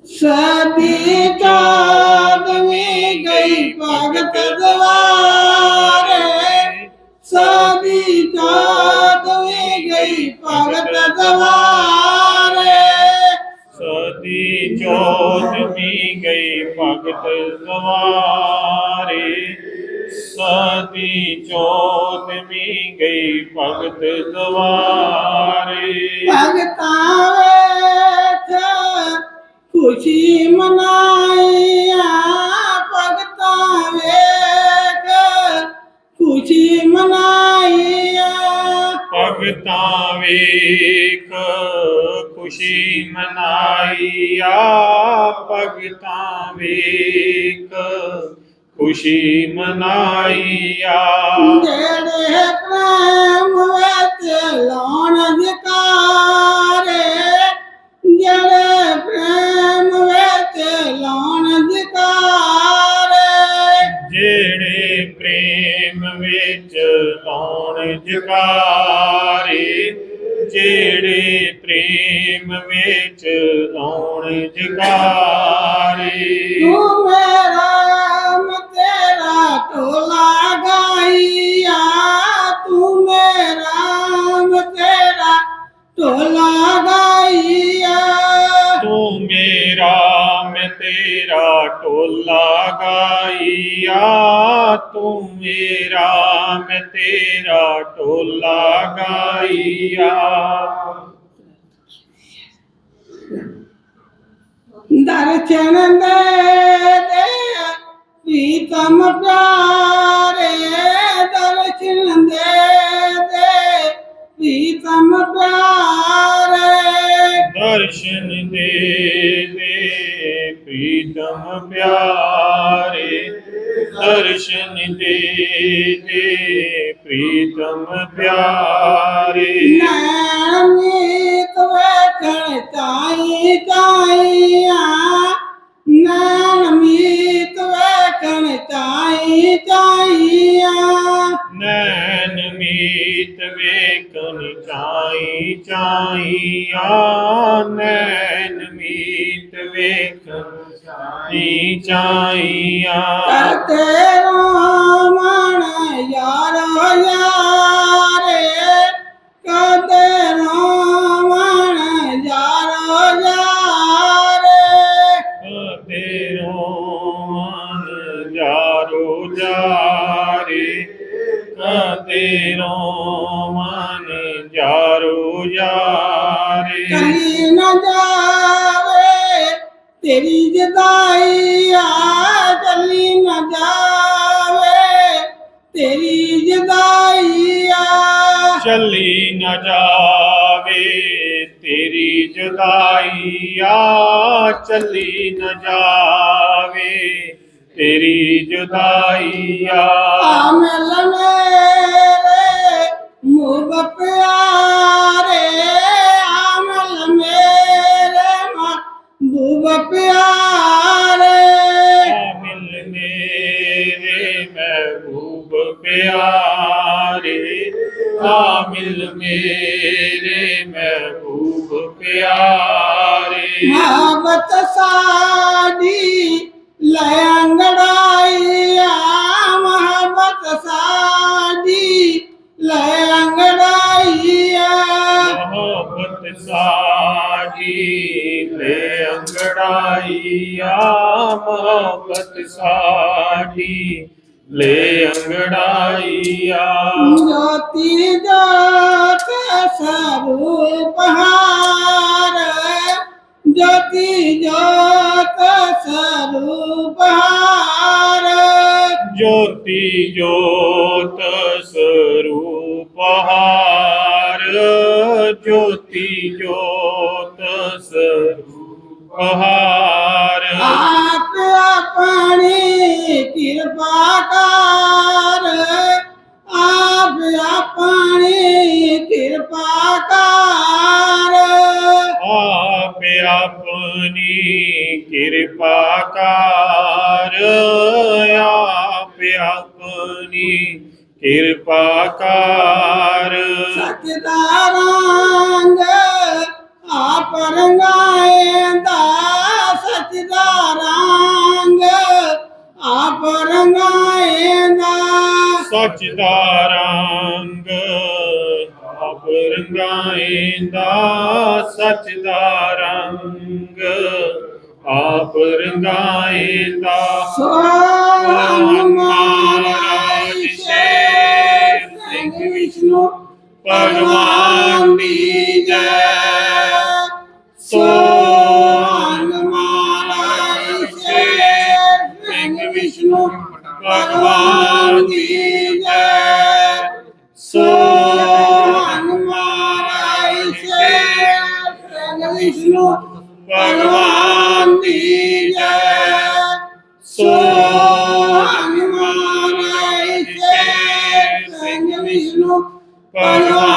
ਸਦੀ ਚਾਦਵੀ ਗਈ ਭਗਤ ਦਵਾਰੇ। ਸਦੀ ਚਾਦਵੀ ਗਈ ਭਗਤ ਦਵਾਰੇ। ਸਦੀ ਚੋਦਵੀ ਗਈ ਭਗਤ ਦਵਾਰੇ। ਸਦੀ ਚੋਦਵੀ ਗਈ ਭਗਤ ਦਵਾਰੇ। ਭਗਤਾਂ ਖੁਸ਼ੀ ਮਨਾਈਆ ਭਗਤਾਂ ਵੇਖ ਖੁਸ਼ੀ ਮਨਾਈਆ ਭਗਤਾਂ ਵੇਖ ਖੁਸ਼ੀ ਮਨਾਈਆ ਭਗਤਾਂ ਵੇਖ ਖੁਸ਼ੀ ਮਨਾਈਆ ਜਿਹੜੇ ਪ੍ਰੇਮ ਵਿੱਚ ਲਾਉਣ ਵਿੱਚ ਲਾਉਣ ਜਕਾਰੇ? ਜਿਹੜੇ ਪ੍ਰੇਮ ਵਿੱਚ ਲਾਉਣ ਜਕਾਰੇ? ਤੂੰ ਮੇਰਾ ਮੈਂ ਤੇਰਾ ਢੋਲਾ ਗਾਈਆ ਤੂੰ ਮੇਰਾ ਮੈਂ ਤੇਰਾ ਢੋਲਾ ਗਾਈਆ ਤੂੰ ਮੇਰਾ ਤੇਰਾ ਢੋਲਾ ਗਾਈਆ ਤੂੰ ਮੇਰਾ ਮੈਂ ਤੇਰਾ ਢੋਲਾ ਗਾਈਆ। ਦਰਸ਼ਨ ਦੇ ਦੇ ਪ੍ਰੀਤਮ ਪਿਆਰੇ ਪਿਆਰੇ ਦਰਸ਼ਨ ਦੇ ਦੇ ਪ੍ਰੀਤਮ ਪਿਆਰੇ ਨਾਮੀਤ ਵੇਖਣ ਚਾਈ ਚਾਈਆ ਨਾਮੀਤ ਵੇਖਣ ਚਾਈ ਚਾਈਆ ਨੈਣ ਮੀਤ ਵੇਖਣ ਚਾਈ ਚਾਈਆ ਨੈਣ ਮੀਤ ਵੇਖਣ ਚਾਈ ਚਾਈਆ ਕਰਤੇ ਰਾਮਣ ਯਾਰੋ ਯਾਰੇ ਕਦੇ ਰਾਮਣ ਯਾਰੋ ਯਾਰੇ ਤੇਰੋ ਮਨ ਜਾਰੋ ਜਾਰੇ ਜਦਾਈ ਆ ਚੱਲੀ ਨਾ ਜਾਵੇ। ਤੇਰੀ ਜਦਾਈ ਆ। ਚੱਲੀ ਨਾ ਜਾਵੇ ਤੇਰੀ ਜੁਦਾਈ ਆ। ਚੱਲੀ ਨਾ ਜਾਵੇ ਤੇਰੀ ਜੁਦਾਈ ਆ। ਆਮਲ ਮੇਰੇ ਪਿਆਰੇ ਕਾਮਿਲ ਮੇਰੇ ਮਹਿਬੂਬ ਪਿਆਰੇ। ਮਹਬਤ ਸਾਡੀ ਲੈ ਅੰਗੜਾਈਆ ਮਹਬਤ ਸਾਡੀ ਲੈ ਅੰਗੜਾਈਆ ਮਹਬਤ ਸਾਡੀ ਲੈ ਅੰਗੜਾਈਆ ਮਹਬਤ ਸਾਡੀ ਲੈ ਅੰਗੜਾਈਆ। ਰਾਤੀ ਜਾਤ ਸਰੂਪ ਹਾਰ ਜੋਤੀ ਜੋਤ ਸਰੂਪ ਹਾਰ ਜੋਤੀ ਜੋਤ ਸਰੂਪ ਹਾਰ। ਜੋਤੀ ਜੋਤ ਸਰੂਪ ਹਾਰ। ਆਪਣੀ ਕਿਰਪਾ ਕਰ ਆਪ ਆਪਣੀ ਕਿਰਪਾ ਕਰ। ਸਤਿਦਾਰੰਗ ਆਪ ਰੰਗਾਏ ਦਾ ਸਤਿਦਾਰੰਗ ਆਪ ਰੰਗਾਇਂਦਾ ਸੱਚ ਦਾ ਰੰਗ ਆਪ ਰੰਗਾਇਂਦਾ ਸੋਹਣ ਮਹਾਰਾਜ ਸ਼ੇਰ ਸਿੰਘ ਵਿਸ਼ਨੂੰ ਭਗਵਾਨ ਦੀ ਜੈ ਸੋਹਣ ਮਹਾਰਾਜ ਸ਼ੇਰ ਸਿੰਘ ਵਿਸ਼ਨੂੰ ਭਗਵਾਨ ਦੀ Senhor, me mora em ser, Senhor, me para